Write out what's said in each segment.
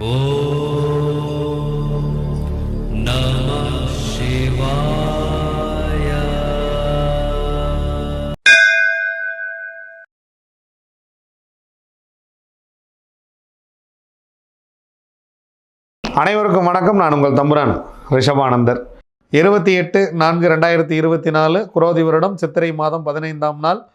அனைவருக்கும் வணக்கம். நான் உங்கள் தம்புரான் ரிஷபானந்தர். இருபத்தி எட்டு நான்கு ரெண்டாயிரத்தி இருபத்தி நாலு குரோதி வருடம் சித்திரை மாதம் பதினைந்தாம் நாள்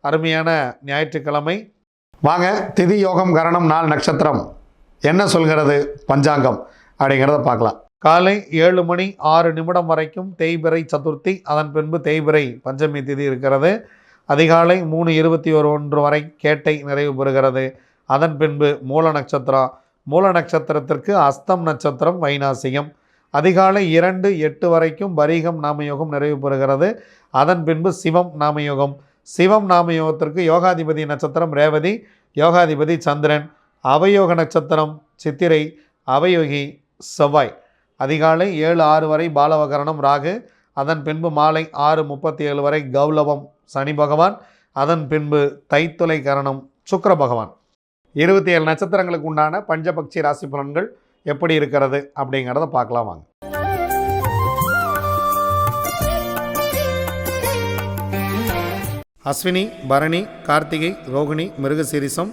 அருமையான ஞாயிற்றுக்கிழமை. வாங்க திதி யோகம் கரணம் நாள் நட்சத்திரம். என்ன சொல்கிறது? பஞ்சாங்கம் அப்படிங்கிறத பார்க்கலாம். காலை ஏழு மணி ஆறு நிமிடம் வரைக்கும் தேய்பிறை சதுர்த்தி. அதன் பின்பு தேய்பிறை பஞ்சமி திதி இருக்கிறது. அதிகாலை மூணு இருபத்தி ஒரு ஒன்று வரை கேட்டை நிறைவு பெறுகிறது. அதன் பின்பு மூல நட்சத்திரம் மூல நட்சத்திரத்திற்கு அஸ்தம் நட்சத்திரம் வைநாசியம் அதிகாலை இரண்டு எட்டு வரைக்கும் பரீகம் நாமயோகம் நிறைவு பெறுகிறது. அதன் பின்பு சிவம் நாமயோகம். சிவம் நாமயோகத்திற்கு யோகாதிபதி நட்சத்திரம் ரேவதி யோகாதிபதி சந்திரன். அவயோக நட்சத்திரம் சித்திரை அவயோகி செவ்வாய். அதிகாலை ஏழு ஆறு வரை பாலவகரணம் ராகு. அதன் பின்பு மாலை ஆறு முப்பத்தி ஏழு வரை கௌலவம் சனி பகவான். அதன் பின்பு தைத்துளை கரணம் சுக்கர பகவான். இருபத்தி ஏழு நட்சத்திரங்களுக்கு உண்டான பஞ்சபக்ஷி ராசி பலன்கள் எப்படி இருக்கிறது அப்படிங்கிறத பார்க்கலாம் வாங்க. அஸ்வினி பரணி கார்த்திகை ரோகிணி மிருகசீரிசம்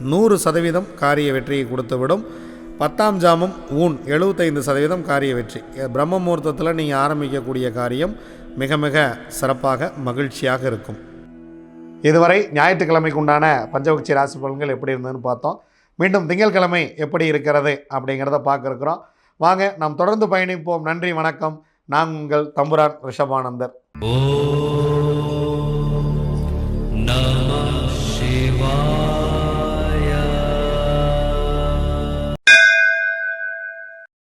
நூறு சதவீதம் காரிய வெற்றியை கொடுத்துவிடும். பத்தாம் ஜாமம் ஊன் எழுபத்தைந்து சதவீதம் காரிய வெற்றி. பிரம்ம முகூர்த்தத்தில் நீங்கள் ஆரம்பிக்கக்கூடிய காரியம் மிக மிக சிறப்பாக மகிழ்ச்சியாக இருக்கும். இதுவரை ஞாயிற்றுக்கிழமைக்கு உண்டான பஞ்சபக்ஷி ராசி பலன்கள் எப்படி இருந்ததுன்னு பார்த்தோம். மீண்டும் திங்கட்கிழமை எப்படி இருக்கிறது அப்படிங்கிறத பார்க்குறோம். வாங்க நாம் தொடர்ந்து பயணிப்போம். நன்றி வணக்கம். நான் உங்கள் தம்புரான் ரிஷபானந்தர். ஓ